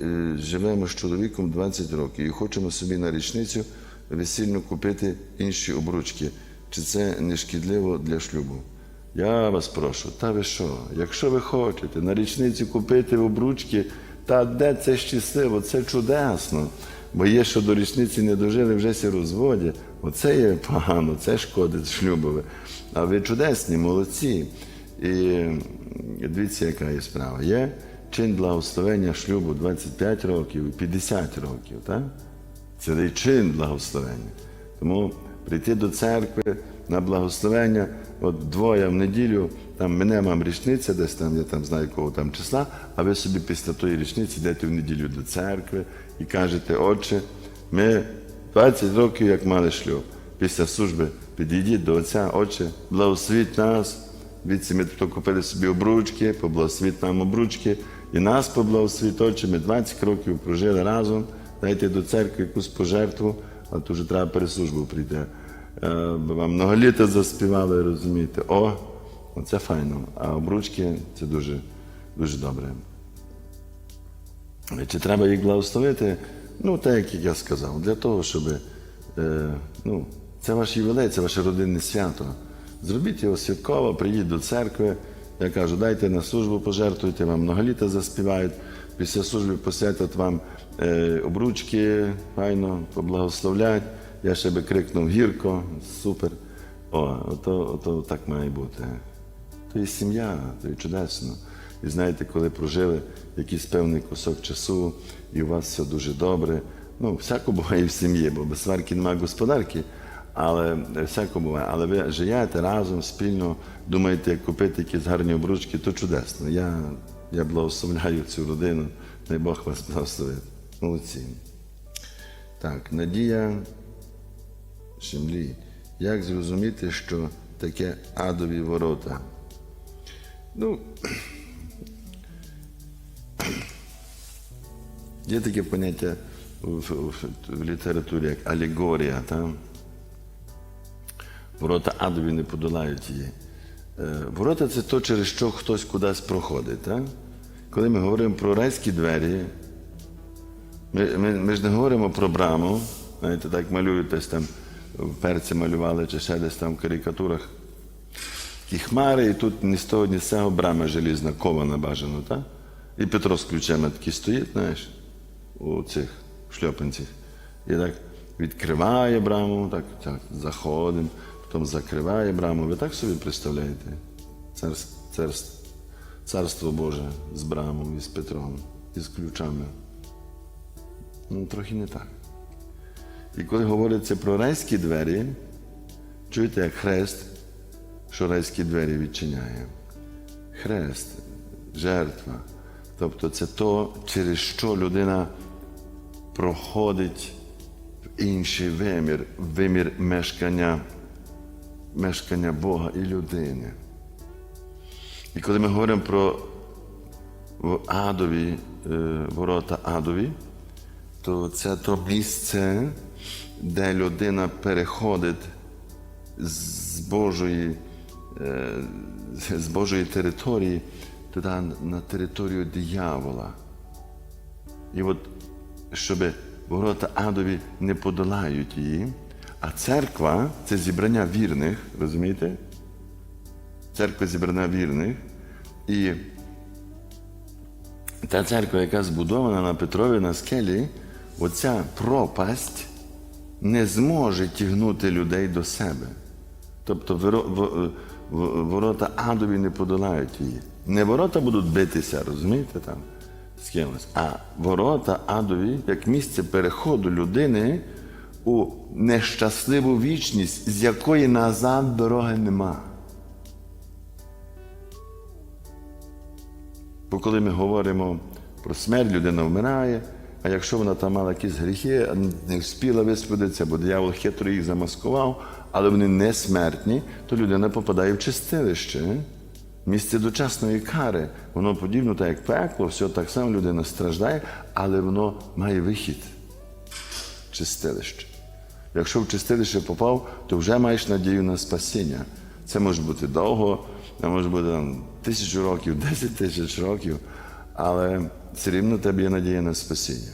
е, живемо з чоловіком 20 років і хочемо собі на річницю весільно купити інші обручки. Чи це не шкідливо для шлюбу? Я вас прошу, та ви що? Якщо ви хочете на річницю купити обручки, та де це щасливо, це чудесно. Бо є, що до річниці не дожили, вже сі розводять. Оце є погано, це шкодить шлюбове. А ви чудесні, молодці. І дивіться, яка є справа. Є чин благословення шлюбу 25 років і 50 років. Так? Це чин благословення. Тому прийти до церкви на благословення, от двоє в неділю, там мене мам річниця, десь там, я там знаю кого там числа, а ви собі після тої річниці йдете в неділю до церкви і кажете, отче, ми 20 років як мали шлюб. Після служби підійдіть до отця, отче, благословіть нас. Віці ми тут купили собі обручки, поблагословіть нам обручки, і нас поблагословіть, отче, ми 20 років прожили разом, дайте до церкви якусь пожертву, а то вже треба переслужбу прийти. Е, Вам много літа заспівали, розумієте. О, оце файно. А обручки це дуже, дуже добре. Чи треба їх благословити? Ну, так як я сказав, для того, щоб е, ну, це ваш ювілей, це ваше родинне свято. Зробіть його святково, прийдіть до церкви. Я кажу, дайте на службу, пожертвуйте, вам многоліта заспівають. Після служби посвятять вам е, обручки, файно, поблагословлять. Я ще би крикнув гірко, супер. О, ото, ото так має бути. То є сім'я, то є чудесно. І знаєте, коли прожили якийсь певний кусок часу, і у вас все дуже добре. Ну, всяко буває в сім'ї, бо без сварки немає господарки, але всяко буває. Але ви живете разом, спільно, думаєте, як купити якісь гарні обручки, то чудесно. Я, я благословляю цю родину, дай Бог вас благословить. Молодці. Так, Надія Шемлі. Як зрозуміти, що таке адові ворота? Ну, є таке поняття в, в, в літературі, як алегорія. Та? Ворота адові не подолають її. Е, Ворота це то, через що хтось кудись проходить. Та? Коли ми говоримо про райські двері, ми, ми, ми ж не говоримо про браму, знаєте, так малюють десь там перці малювали, чи ще десь там в карикатурах. Ті хмари, і тут ні з того, ні з цього брама желізна, кована бажано, так? І Петро з ключами такий стоїть, знаєш, у цих шльопанцях. І так відкриває браму, так, так заходимо, потім закриває браму. Ви так собі представляєте? Царство, царство, царство Боже з брамом і з Петром, і з ключами. Ну, трохи не так. І коли говориться про райські двері, чуєте, як хрест, що райські двері відчиняє. Хрест, жертва. Тобто це то, через що людина проходить в інший вимір, вимір мешкання, мешкання Бога і людини. І коли ми говоримо про адові, е, ворота адові, то це то місце, де людина переходить з Божої, е, з Божої території туди на територію диявола. І от, щоб ворота адові не подолають її, а церква це зібрання вірних, розумієте? Церква зібрання вірних. І та церква, яка збудована на Петрові на скелі, оця пропасть не зможе тягнути людей до себе. Тобто ворота адові не подолають її. Не ворота будуть битися, розумієте там з кимось, а ворота адові як місце переходу людини у нещасливу вічність, з якої назад дороги нема. Бо коли ми говоримо про смерть, людина вмирає, а якщо вона там мала якісь гріхи, не встигла висвободитися, бо диявол хитро їх замаскував, але вони не смертні, то людина попадає в чистилище, місце дочасної кари. Воно подібно, так як пекло, все так само людина страждає, але воно має вихід. Чистилище. Якщо в чистилище попав, то вже маєш надію на спасіння. Це може бути довго, це може бути тисячу років, десять тисяч років, але все рівно тебе є надія на спасіння.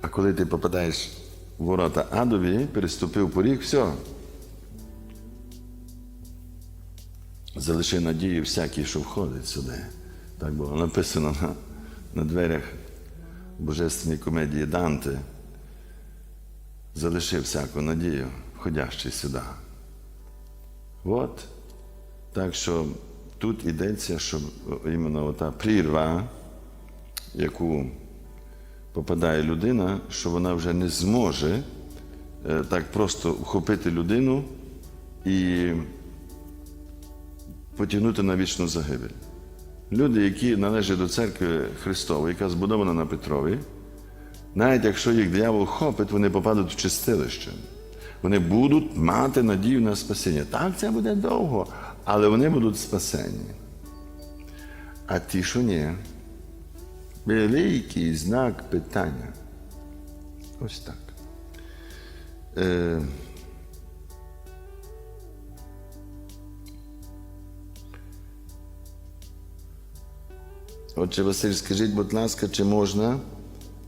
А коли ти попадаєш в ворота адові, переступив поріг, все. Залиши надію всякий, що входить сюди. Так було написано на, на дверях божественній комедії Данте. Залиши всяку надію, входящий сюди. От. Так що тут йдеться, що іменно та прірва, яку попадає людина, що вона вже не зможе е, так просто вхопити людину і потягнути на вічну загибель. Люди, які належать до церкви Христової, яка збудована на Петрові, навіть якщо їх диявол хопить, вони попадуть в чистилище. Вони будуть мати надію на спасіння. Так, це буде довго, але вони будуть спасені. А ті, що ні, великий знак питання. Ось так. Е, Отче Василь, скажіть, будь ласка, чи можна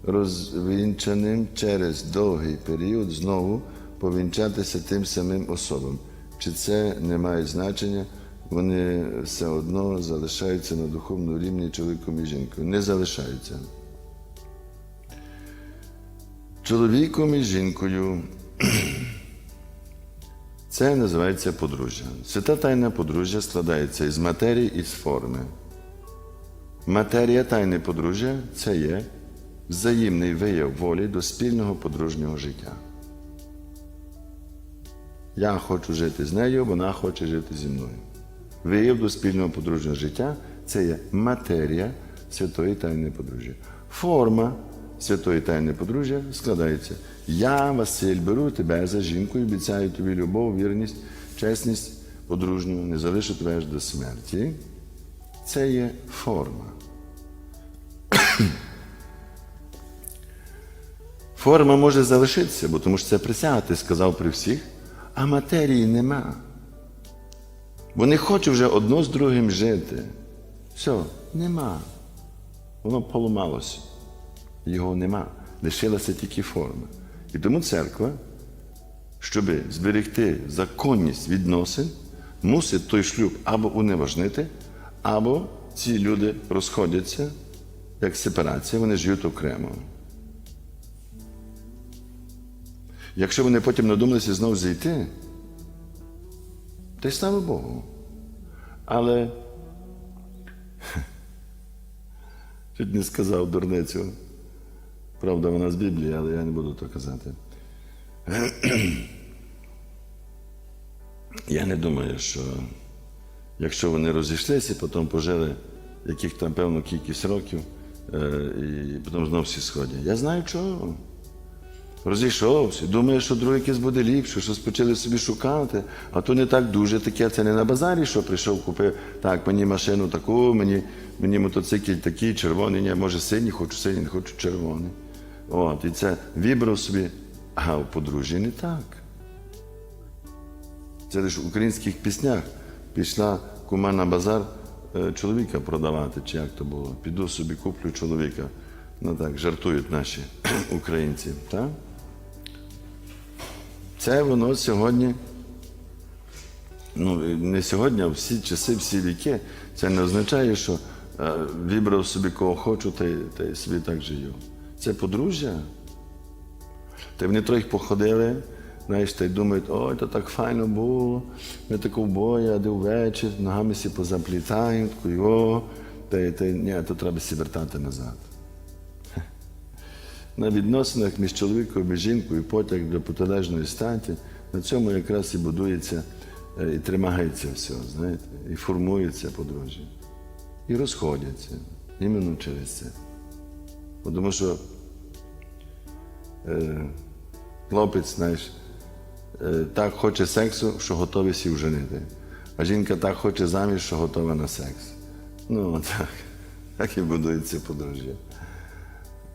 розвінчаним через довгий період знову повінчатися тим самим особам? Чи це не має значення? Вони все одно залишаються на духовному рівні чоловіком і жінкою. Не залишаються. Чоловіком і жінкою це називається подружжя. Свята тайна подружжя складається із матерії і з форми. Матерія тайни подружжя це є взаємний вияв волі до спільного подружнього життя. Я хочу жити з нею, вона хоче жити зі мною. Вияв до спільного подружнього життя це є матерія святої тайни подружжя. Форма святої тайни подружжя складається. Я, Василь, беру тебе за жінку і обіцяю тобі любов, вірність, чесність подружню, не залишу тебе аж до смерті. Це є форма. Форма може залишитися, бо тому що це присяга, ти сказав при всіх, а матерії нема. Бо не хочу вже одно з другим жити. Все, нема. Воно поламалося. Його нема. Лишилася тільки форма. І тому церква, щоб зберегти законність відносин, мусить той шлюб або уневажнити, або ці люди розходяться, як сепарація, вони живуть окремо. Якщо вони потім надумалися знову зійти, то й слава Богу. Але чуть не сказав дурницю. Правда, вона з Біблії, але я не буду то казати. Я не думаю, що якщо вони розійшлися, потім пожили яких там певну кількість років, е, і потім знову всі сходять. Я знаю чого. Розійшовся, думає, що другий якийсь буде ліпше, щось почали собі шукати, а то не так дуже таке. Це не на базарі, що прийшов, купив так, мені машину таку, мені, мені мотоцикл такий, червоний, ні, може синій, хочу синій, не хочу червоний. От, і це вибрав собі, а у подружжі не так. Це лише в українських піснях пішла кума на базар е, чоловіка продавати, чи як то було. Піду собі, куплю чоловіка. Ну так, жартують наші українці. Так? Це воно сьогодні, ну не сьогодні, а всі часи, всі віки. Це не означає, що е, вибрав собі кого хочу, та та собі так живу. Це подружжя. Та вони трохи походили, знаєш, та й думають, ой, то так файно було, ми таку боя, а де ввечір, ногами всі позаплітаємо, таку, о, та, й- та, ні, то треба всі вертати назад. На відносинах між чоловіком і жінкою потяг до протилежної статі, на цьому якраз і будується е, і тримається все, знаєте, і формується подружжя. І розходяться іменно через це. Тому що е, хлопець, знаєш, е, так хоче сексу, що готовий сів женити. А жінка так хоче заміж, що готова на секс. Ну, так. Так і будується подружжя.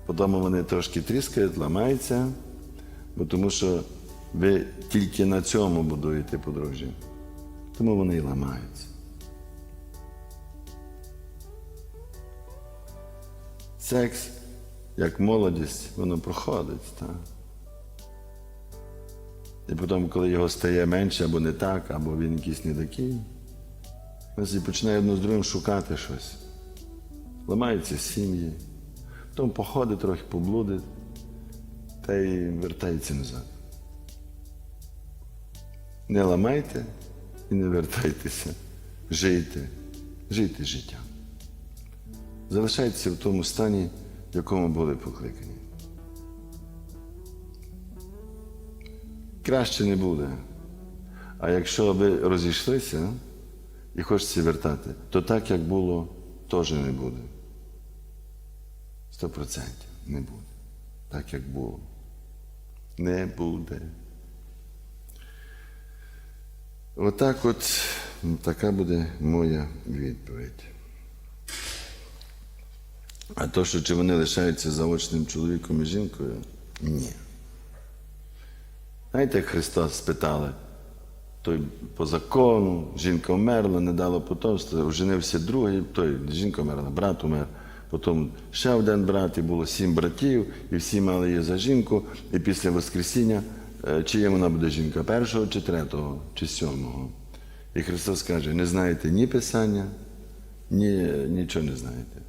Потім вони трошки тріскають, ламаються, бо тому що ви тільки на цьому будуєте подружжя. Тому вони і ламаються. Секс, як молодість, воно проходить. Так? І потім, коли його стає менше або не так, або він якийсь не такий, ми починає одно з другим шукати щось. Ламаються сім'ї, потім походить трохи поблудить, та й вертається назад. Не ламайте і не вертайтеся. Жийте, жийте життя. Залишайтеся в тому стані, в якому були покликані. Краще не буде. А якщо ви розійшлися і хочете вертати, то так, як було, теж не буде. Сто процентів не буде. Так, як було. Не буде. Отак от така буде моя відповідь. А то, що чи вони лишаються заочним чоловіком і жінкою? Ні. Знаєте, як Христос спитали, той по закону, жінка вмерла, не дала потомства, оженився другий, той жінка вмерла, брат умер. Потім ще один брат, і було сім братів, і всі мали її за жінку. І після Воскресіння, е, чия вона буде жінка, першого чи третього, чи сьомого. І Христос каже: не знаєте ні Писання, ні, нічого не знаєте.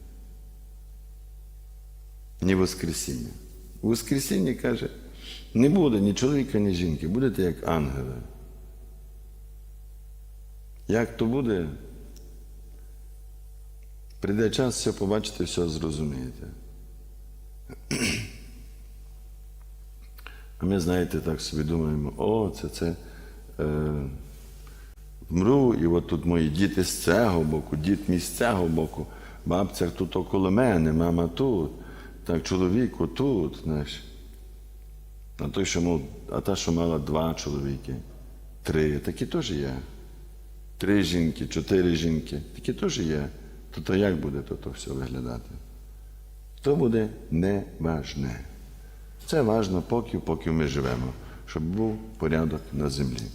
Ні Воскресіння. У Воскресінні каже, не буде ні чоловіка, ні жінки, будете як ангели. Як то буде? Прийде час, все побачите, все зрозумієте. А ми, знаєте, так собі думаємо, о, це це е, вмру, і от тут мої діти з цього боку, дід мій з цього боку, бабця тут около мене, мама тут, так, чоловік отут, знаєш. А той, що мав, а та, що мала два чоловіки, три, такі теж є. Три жінки, чотири жінки, такі теж є. То, то як буде то, то все виглядати? То буде неважне. Це важно поки, поки ми живемо, щоб був порядок на землі.